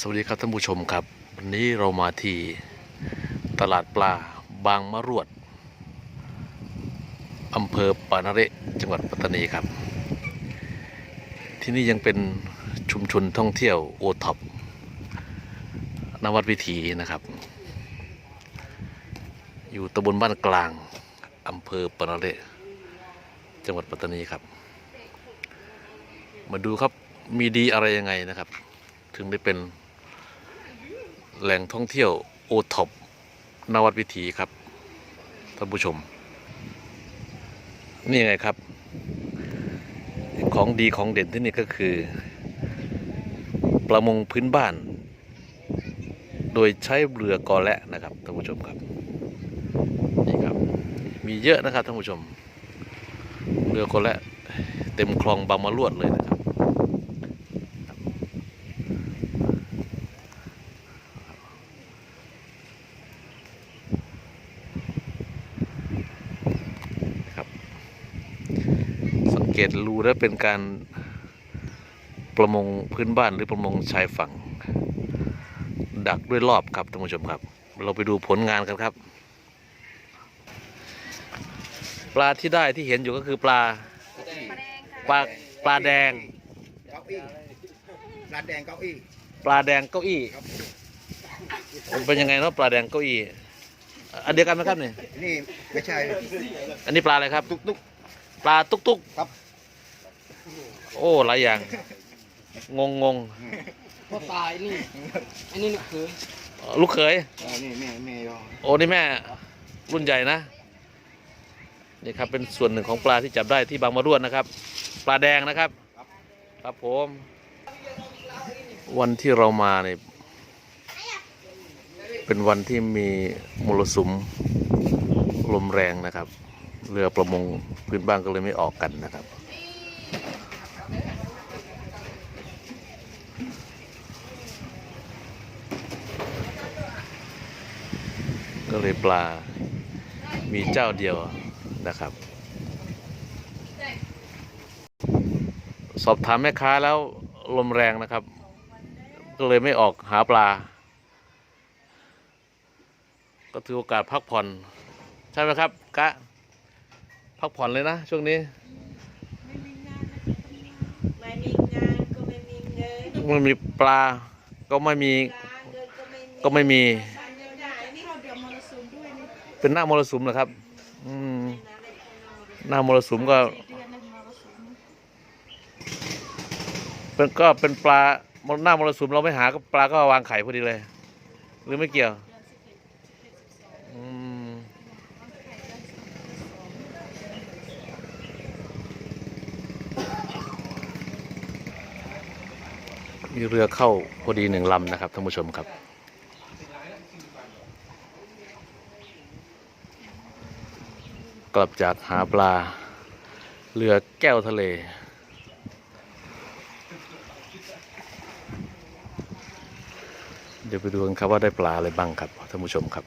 สวัสดีครับท่านผู้ชมครับ วันนี้เรามาที่ตลาดปลาบางมะรวดอำเภอปานาเรจังหวัดปัตตานีครับ ที่นี่ยังเป็นชุมชนท่องเที่ยวโอท็อปนวัดวิถีนะครับ อยู่ตำบลบ้านกลางอำเภอปานาเรจังหวัดปัตตานีครับ มาดูครับมีดีอะไรยังไงนะครับ ถึงได้เป็น แหล่งท่องเที่ยวโอท็อปนวัดวิถีครับท่านผู้ชม นี่ไงครับ ของดีของเด่นที่นี่ก็คือ ประมงพื้นบ้าน โดยใช้เรือกอและนะครับท่านผู้ชมครับนี่ครับ มีเยอะนะครับท่านผู้ชม เรือกอและเต็มคลองบางมะลวดเลยนะครับครับ เกตรูแล้วเป็นการประมงพื้นบ้านหรือประมงชายฝั่ง ดักด้วยรอบครับท่านผู้ชมครับ เราไปดูผลงานกันครับ ปลาที่ได้ที่เห็นอยู่ก็คือปลาปลาปลาแดงเก้าอี้ร้านแดงเก้าอี้ปลาแดงเก้าอี้ครับมันเป็นยังไงเนาะปลาแดงเก้าอี้อันเดียวกันไหมครับเนี่ยนี่ไม่ใช่อันนี้ปลาอะไรครับ ตุ๊กตุ๊กปลาตุกตุกครับ โอ้หลายอย่าง งงงงพ่อตายนี่ อันนี้นี่คือลูกเขยเออนี่แม่แม่ยอโอ้นี่แม่ รุ่นใหญ่นะนี่ครับเป็นส่วนหนึ่งของปลาที่จับได้ที่บางมะรวดนะครับ ปลาแดงนะครับ ครับผม วันที่เรามาเนี่ยเป็นวันที่มีมรสุมลมแรงนะครับ เรือประมงพื้นบ้านก็เลยไม่ออกกันนะครับ ก็เลยปลามีเจ้าเดียวนะครับ สอบถามแม่ค้าแล้วลมแรงนะครับ ก็เลยไม่ออกหาปลา ก็ถือโอกาสพักผ่อน ใช่ไหมครับกะพักผ่อนเลยนะช่วงนี้ไม่มีงานก็ไม่มีเงินมันมีปลาก็ไม่มีเงินก็ไม่มี เป็นหน้ามรสุมเหรอครับ อืมหน้ามรสุมก็เป็นก็เป็นปลาหน้ามรสุมเราไม่หาก็ปลาก็วางไข่พอดีเลย หรือไม่เกี่ยวอืมมีเรือเข้าพอดีหนึ่งลำนะครับท่านผู้ชมครับ กลับจากหาปลา เรือแก้วทะเล เดี๋ยวไปดูกันครับว่าได้ปลาอะไรบ้างครับท่านผู้ชมครับ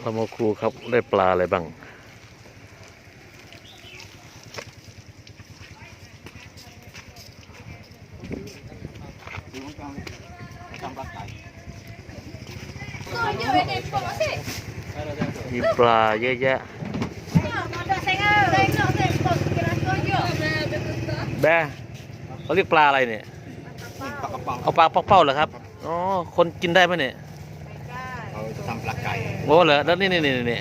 เรามาครูครับได้ปลาอะไรบ้าง ทำปลาไก่ มีปลาเยอะแยะแบเขาเรียกปลาอะไรเนี่ยเอาปลาปักเป้าเหรอครับอ๋อคนกินได้ไหมเนี่ยเราทำปลาไก่โอ้เหรอแล้วนี่นี่นี่นี่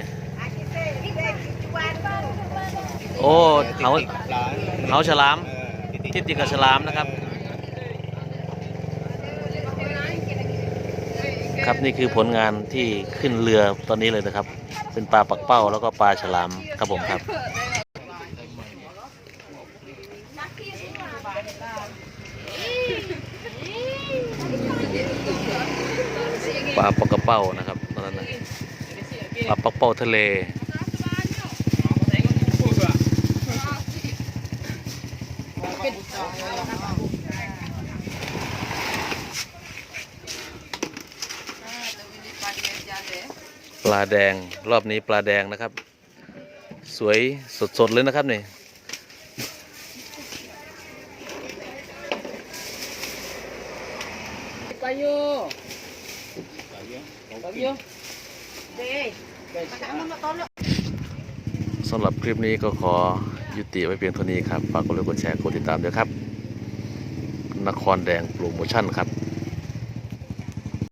โอ้เหาเหาฉลามติดที่ติดกับฉลามนะครับ ครับ นี่คือผลงานที่ขึ้นเรือตอนนี้เลยนะครับ เป็นปลาปักเป้าแล้วก็ปลาฉลามครับผมครับ ปลาปักกระเป้านะครับตอนนั้นนะปลาปักเป้าทะเลป ลาแดงรอบนี้ปลาแดงนะครับ สวยสดๆเลยนะครับนี่ kayu kayu Deh, guys makan mama tolong. สำหรับคลิปนี้ก็ขอยุติไว้เพียงเท่านี้ครับ ฝากกดไลค์กดแชร์กดติดตามด้วยครับ นครแดงโปรโมชั่นครับ